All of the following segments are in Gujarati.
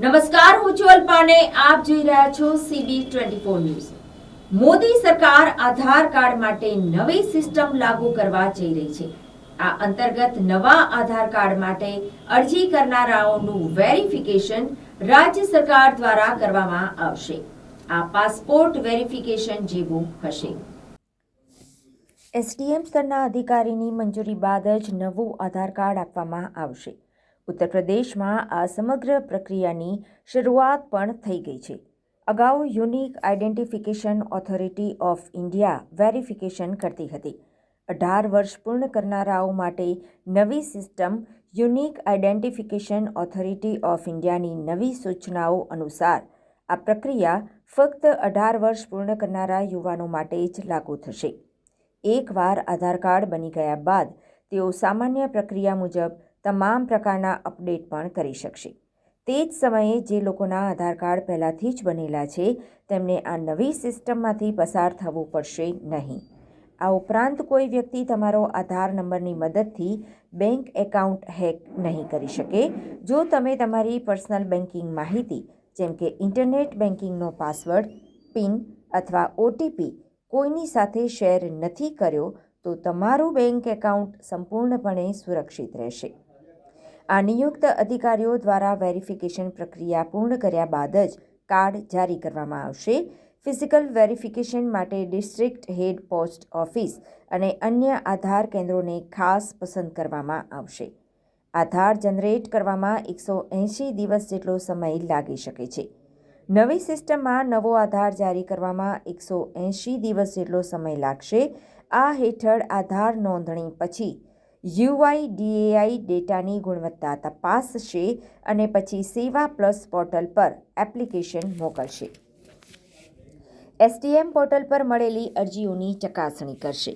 નમસ્કાર, હું જ્યોલ પાને આપ જોઈ રહ્યા છો CB twenty four news. Modi સરકાર આધાર કાર્ડ માટે નવી સિસ્ટમ લાગુ કરવા જઈ રહી છે. આ અંતર્ગત નવા આધાર કાર્ડ માટે અરજી કરનારાઓનું વેરિફિકેશન રાજ્ય સરકાર દ્વારા કરવામાં આવશે. આ પાસપોર્ટ વેરિફિકેશન જેવું હશે. એસડીએમ સ્તરના અધિકારીની મંજૂરી બાદ જ નવું આધાર કાર્ડ આપવામાં આવશે. ઉત્તર પ્રદેશમાં આ સમગ્ર પ્રક્રિયાની શરૂઆત પણ થઈ ગઈ છે. અગાઉ unique identification authority of India verification કરતી હતી. અઢાર વર્ષ પૂર્ણ કરનારાઓ માટે નવી system unique identification authority of ઇન્ડિયાની નવી સૂચનાઓ અનુસાર આ પ્રક્રિયા ફક્ત અઢાર વર્ષ પૂર્ણ કરનારા યુવાનો માટે જ લાગુ થશે. એકવાર આધાર કાર્ડ બની ગયા બાદ તેઓ સામાન્ય પ્રક્રિયા મુજબ તમામ પ્રકારના અપડેટ પણ કરી શકશે. તે જ સમયે જે લોકોના આધાર કાર્ડ પહેલાંથી જ બનેલા છે, તેમને આ નવી સિસ્ટમમાંથી પસાર થવું પડશે નહીં. આ ઉપરાંત કોઈ વ્યક્તિ તમારો આધાર નંબરની મદદથી બેંક એકાઉન્ટ હેક નહીં કરી શકે. જો તમે તમારી પર્સનલ બેન્કિંગ માહિતી, જેમ કે ઇન્ટરનેટ બેન્કિંગનો પાસવર્ડ, પિન અથવા ઓટીપી કોઈની સાથે શેર નથી કર્યો, તો તમારું બેંક એકાઉન્ટ સંપૂર્ણપણે સુરક્ષિત રહેશે. આ નિયુક્ત અધિકારીઓ દ્વારા વેરિફિકેશન પ્રક્રિયા પૂર્ણ કર્યા બાદ જ કાર્ડ જારી કરવામાં આવશે. ફિઝિકલ વેરિફિકેશન માટે ડિસ્ટ્રિક્ટ હેડ પોસ્ટ ઓફિસ અને અન્ય આધાર કેન્દ્રોને ખાસ પસંદ કરવામાં આવશે. આધાર જનરેટ કરવામાં એકસો એંશી દિવસ જેટલો સમય લાગી શકે છે. નવી સિસ્ટમમાં નવો આધાર જારી કરવામાં એકસો એંશી દિવસ જેટલો સમય લાગશે. આ હેઠળ આધાર નોંધણી પછી યુઆઈડીએઆઈ ડેટાની ગુણવત્તા તપાસશે અને પછી સેવા પ્લસ પોર્ટલ પર એપ્લિકેશન મોકલશે. એસટીએમ પોર્ટલ પર મળેલી અરજીઓની ચકાસણી કરશે.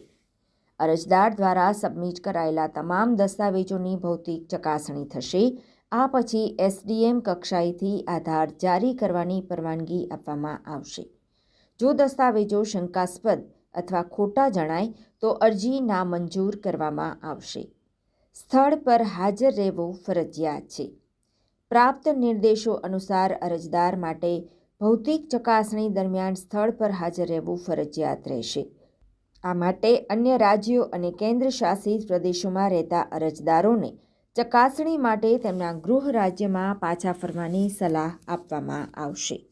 અરજદાર દ્વારા સબમિટ કરાયેલા તમામ દસ્તાવેજોની ભૌતિક ચકાસણી થશે. આ પછી એસડીએમ કક્ષાએથી આધાર જારી કરવાની પરવાનગી આપવામાં આવશે. જો દસ્તાવેજો શંકાસ્પદ અથવા ખોટા જણાય તો અરજી નામંજૂર કરવામાં આવશે. સ્થળ પર હાજર રહેવું ફરજિયાત છે. પ્રાપ્ત નિર્દેશો અનુસાર અરજદાર માટે ભૌતિક ચકાસણી દરમિયાન સ્થળ પર હાજર રહેવું ફરજિયાત રહેશે. આ માટે અન્ય રાજ્યો અને કેન્દ્ર શાસિત પ્રદેશોમાં રહેતા અરજદારોને ચકાસણી માટે તેમના ગૃહ રાજ્યમાં પાછા ફરવાની સલાહ આપવામાં આવશે.